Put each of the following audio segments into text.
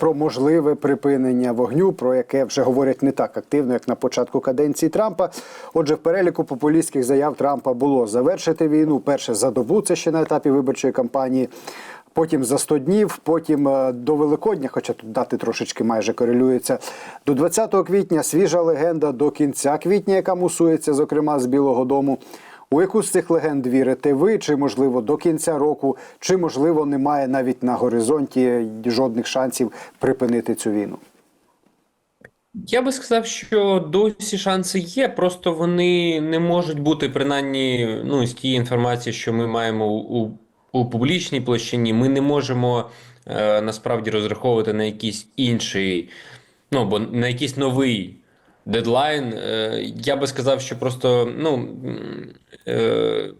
Про можливе припинення вогню, про яке вже говорять не так активно, як на початку каденції Трампа. Отже, в переліку популістських заяв Трампа було завершити війну. Перше за добу, це ще на етапі виборчої кампанії. Потім за 100 днів, потім е, до Великодня, хоча тут дати трошечки майже корелюється. До 20 квітня свіжа легенда до кінця квітня, яка мусується, зокрема з Білого Дому. У яку з цих легенд вірите ви? Чи можливо до кінця року, чи можливо немає навіть на горизонті жодних шансів припинити цю війну? Я би сказав, що досі шанси є, просто вони не можуть бути принаймні ну, з тієї інформації, що ми маємо у, у публічній площині. Ми не можемо е, насправді розраховувати на якийсь інший, ну або на якийсь новий дедлайн. Е, я би сказав, що просто ну. Е,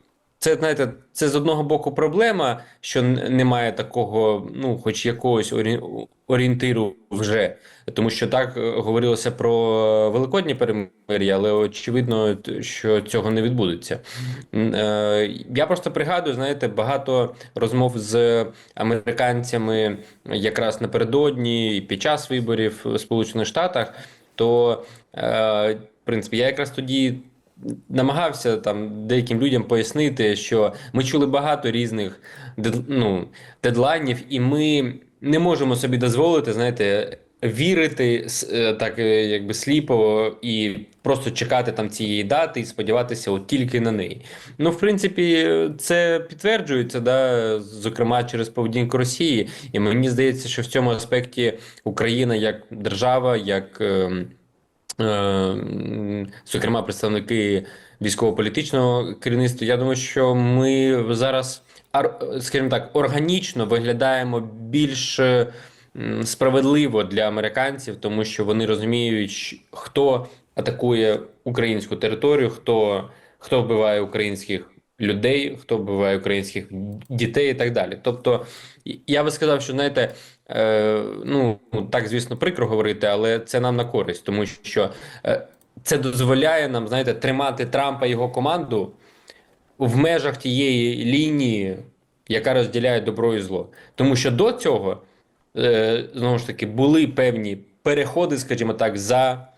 це знаєте, це з одного боку проблема, що немає такого, ну, хоч якогось орі- орієнтиру вже, тому що так е, говорилося про великодні перемир'я, але очевидно, що цього не відбудеться. Я просто пригадую, знаєте, багато розмов з американцями якраз напередодні і під час виборів в Сполучених Штатах, то е, в принципі я якраз тоді намагався там деяким людям пояснити, що ми чули багато різних дед- ну, дедлайнів, і ми не можемо собі дозволити, знаєте, вірити е, так е, якби сліпо і просто чекати там цієї дати і сподіватися от тільки на неї. Ну, в принципі, це підтверджується, да, зокрема через поведінку Росії. І мені здається, що в цьому аспекті Україна як держава, як. ем, Е, зокрема, представники військово-політичного керівництва. Я думаю, що ми зараз, ар- скажімо так, органічно виглядаємо більш е, справедливо для американців, тому що вони розуміють, хто атакує українську територію, хто, хто вбиває українських людей, хто вбиває українських дітей і так далі. Тобто, я би сказав, що знаєте, е, ну так, звісно, прикро говорити, але це нам на користь, тому що е, це дозволяє нам, знаєте, тримати Трампа і його команду в межах тієї лінії, яка розділяє добро і зло. Тому що до цього знову ж таки були певні переходи, скажімо так, за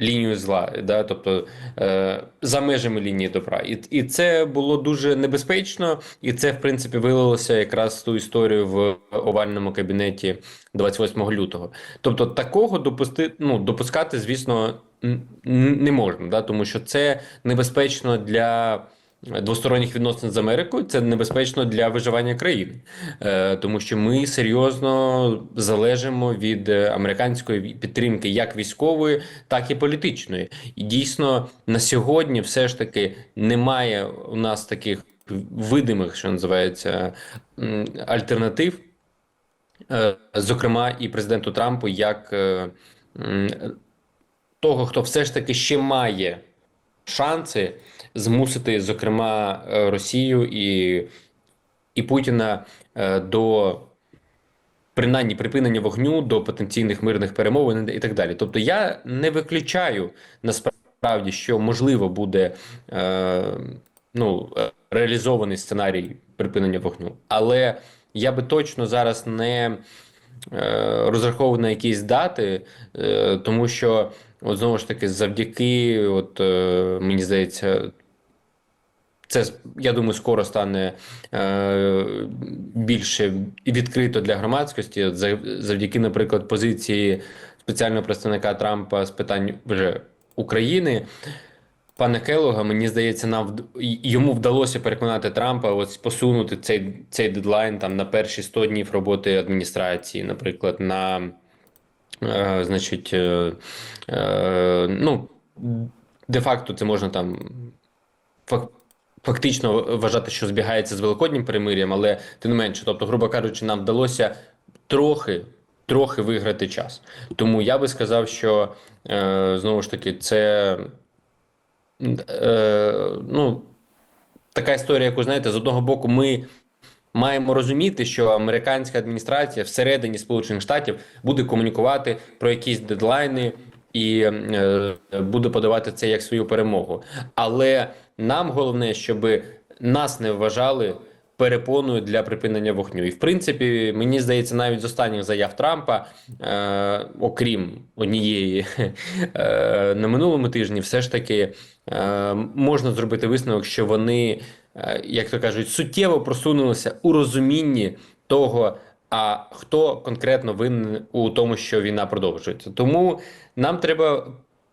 лінію зла, да, тобто е, за межами лінії добра. І, і це було дуже небезпечно, і це, в принципі, вилилося якраз ту історію в овальному кабінеті 28 лютого. Тобто, такого допусти, ну, допускати, звісно, не можна, да, тому що це небезпечно для. Двосторонніх відносин з Америкою це небезпечно для виживання країни, е, тому що ми серйозно залежимо від е, американської підтримки, як військової, так і політичної. І дійсно на сьогодні, все ж таки, немає у нас таких видимих, що називається, альтернатив, е, зокрема, і президенту Трампу, як того, хто все ж таки ще має шанси змусити, зокрема, е, Росію і, і Путіна е, до принаймні припинення вогню, до потенційних мирних перемовин і так далі. Тобто, я не виключаю насправді, що можливо буде е, ну, е, реалізований сценарій припинення вогню, але я би точно зараз не розраховував на якісь дати, тому що. От знову ж таки, завдяки, от мені здається, це я думаю, скоро стане е, більше відкрито для громадськості. За- завдяки, наприклад, позиції спеціального представника Трампа з питань вже України. Пане Келога, мені здається, нам йому вдалося переконати Трампа ось посунути цей, цей дедлайн там на перші 100 днів роботи адміністрації, наприклад, на Е, значить, е, е, ну, де-факто це можна там фактично вважати, що збігається з великоднім перемир'ям, але тим не менше, тобто, грубо кажучи, нам вдалося трохи, трохи виграти час. Тому я би сказав, що е, знову ж таки, це е, ну, така історія, яку знаєте, з одного боку, ми маємо розуміти, що американська адміністрація всередині Сполучених Штатів буде комунікувати про якісь дедлайни і е, буде подавати це як свою перемогу. Але нам головне, щоб нас не вважали перепоною для припинення вогню. І в принципі, мені здається, навіть з останніх заяв Трампа, е, окрім однієї е, на минулому тижні, все ж таки е, можна зробити висновок, що вони, е, як то кажуть, суттєво просунулися у розумінні того. А хто конкретно винен у тому, що війна продовжується? Тому нам треба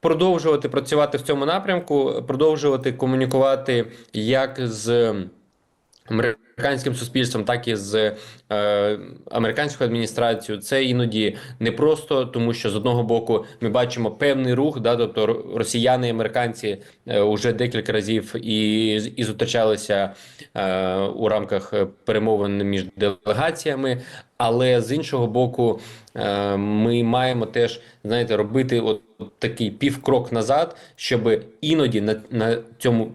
продовжувати працювати в цьому напрямку, продовжувати комунікувати як з американським суспільством, так і з е, американською адміністрацією. Це іноді не просто тому, що з одного боку ми бачимо певний рух, да, тобто росіяни і американці е, уже декілька разів і, і зустрічалися е, у рамках е, перемовин між делегаціями. Але з іншого боку, е, ми маємо теж знаєте робити от такий півкрок назад, щоб іноді на, на цьому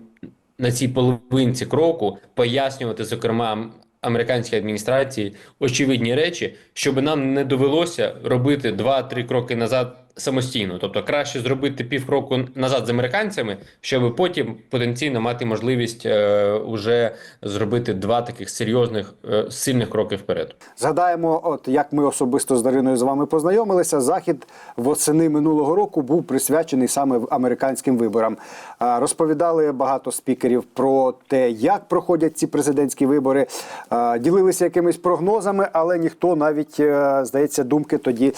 на цій половинці кроку пояснювати, зокрема, американській адміністрації очевидні речі, щоб нам не довелося робити два-три кроки назад самостійно. Тобто краще зробити півкроку назад з американцями, щоб потім потенційно мати можливість е, уже зробити два таких серйозних е, сильних кроки вперед. Згадаємо, от як ми особисто з Дариною з вами познайомилися. Захід восени минулого року був присвячений саме американським виборам. А, Розповідали багато спікерів про те, як проходять ці президентські вибори. А, Ділилися якимись прогнозами, але ніхто навіть е, здається думки тоді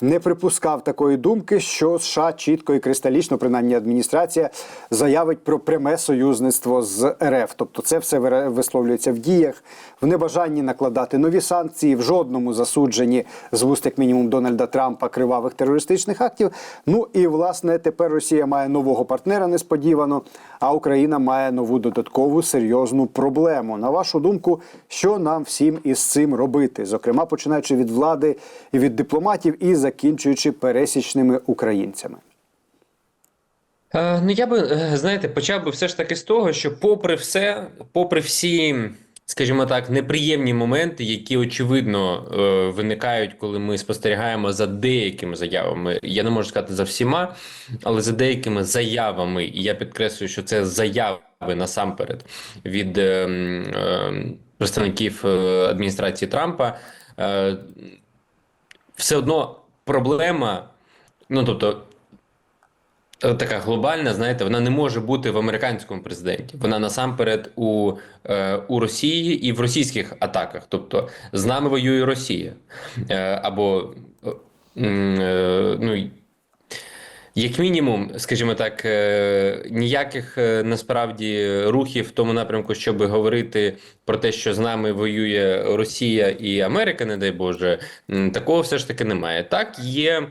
не припускав такої думки, що США чітко і кристалічно, принаймні адміністрація, заявить про пряме союзництво з РФ. Тобто, це все висловлюється в діях, в небажанні накладати нові санкції, в жодному засудженні з вуст як мінімум Дональда Трампа кривавих терористичних актів. Ну і власне тепер Росія має нового партнера несподівано, а Україна має нову додаткову серйозну проблему. На вашу думку, що нам всім із цим робити? Зокрема, починаючи від влади і від дипломатів і закінчуючи пересічними українцями. Е, Ну, я би, е, знаєте, почав би все ж таки з того, що попри все, попри всі, скажімо так, неприємні моменти, які очевидно е, виникають, коли ми спостерігаємо за деякими заявами, я не можу сказати за всіма, але за деякими заявами, і я підкреслюю, що це заяви насамперед від е, е, представників адміністрації Трампа, все одно проблема, ну тобто. Е, Така глобальна, знаєте, вона не може бути в американському президенті. Вона насамперед у, е, у Росії і в російських атаках. Тобто з нами воює Росія. Е, або е, е, ну, як мінімум, скажімо так, е, ніяких е, насправді рухів в тому напрямку, щоб говорити про те, що з нами воює Росія і Америка, не дай Боже, такого все ж таки немає. Так, є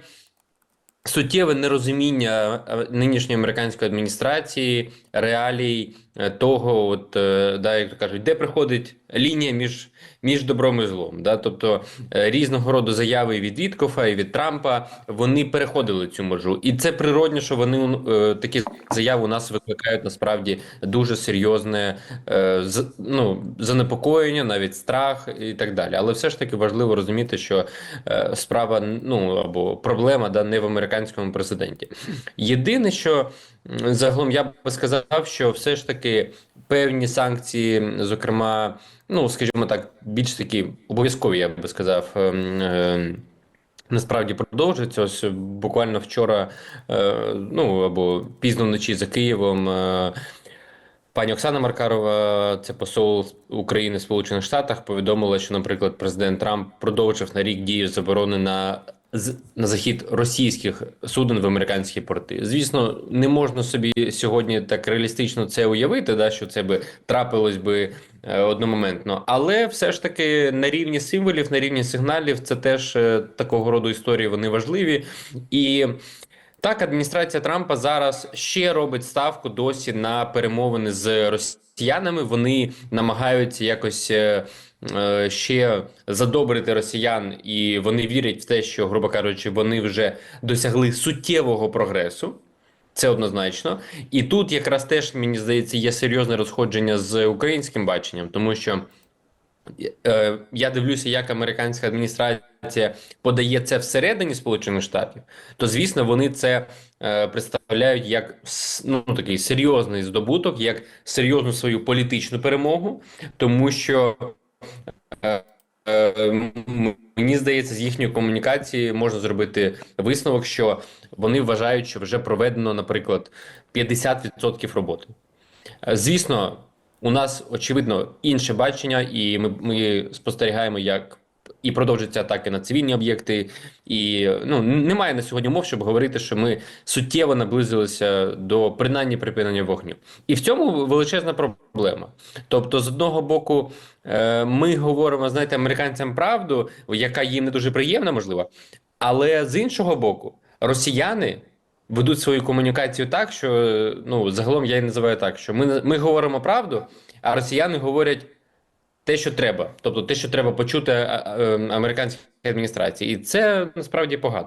суттєве нерозуміння е, нинішньої американської адміністрації, реалій е, того, от, е, да, як то кажуть, де приходить лінія між, між добром і злом. Да? Тобто різного роду заяви від Віткофа і від Трампа вони переходили цю межу. І це природно, що вони такі заяви у нас викликають насправді дуже серйозне ну, занепокоєння, навіть страх і так далі. Але все ж таки важливо розуміти, що справа ну або проблема да, не в американському президенті. Єдине, що загалом я би сказав, що все ж таки певні санкції, зокрема, ну скажімо так, більш такі обов'язкові, я би сказав. ем, е, Насправді продовжується. Ось буквально вчора, е, ну або пізно вночі за Києвом. Е, Пані Оксана Маркарова, це посол України в Сполучених Штатах, повідомила, що, наприклад, президент Трамп продовжив на рік дію заборони на на захід російських суден в американські порти. Звісно, не можна собі сьогодні так реалістично це уявити, да, що це би трапилось би е, одномоментно. Але все ж таки на рівні символів, на рівні сигналів, це теж е, такого роду історії вони важливі. І так, адміністрація Трампа зараз ще робить ставку досі на перемовини з росіянами. Вони намагаються якось е, ще задобрити росіян, і вони вірять в те, що, грубо кажучи, вони вже досягли суттєвого прогресу. Це однозначно. І тут якраз теж мені здається є серйозне розходження з українським баченням, тому що е, я дивлюся, як американська адміністрація подає це всередині Сполучених Штатів, то звісно вони це е, представляють як ну, такий серйозний здобуток, як серйозну свою політичну перемогу, тому що е, е, мені здається, з їхньої комунікації можна зробити висновок, що вони вважають, що вже проведено, наприклад, 50% роботи. Е, Звісно, у нас очевидно інше бачення, і ми, ми спостерігаємо, як і продовжуються атаки на цивільні об'єкти, і ну немає на сьогодні умов, щоб говорити, що ми суттєво наблизилися до принаймні припинення вогню. І в цьому величезна проблема. Тобто, з одного боку, е, ми говоримо, знаєте, американцям правду, яка їм не дуже приємна, можливо, але з іншого боку, росіяни ведуть свою комунікацію так, що ну загалом я її називаю так, що ми, ми говоримо правду, а росіяни говорять те, що треба, тобто те, що треба почути а, а, ем, американській адміністрації, і це насправді погано.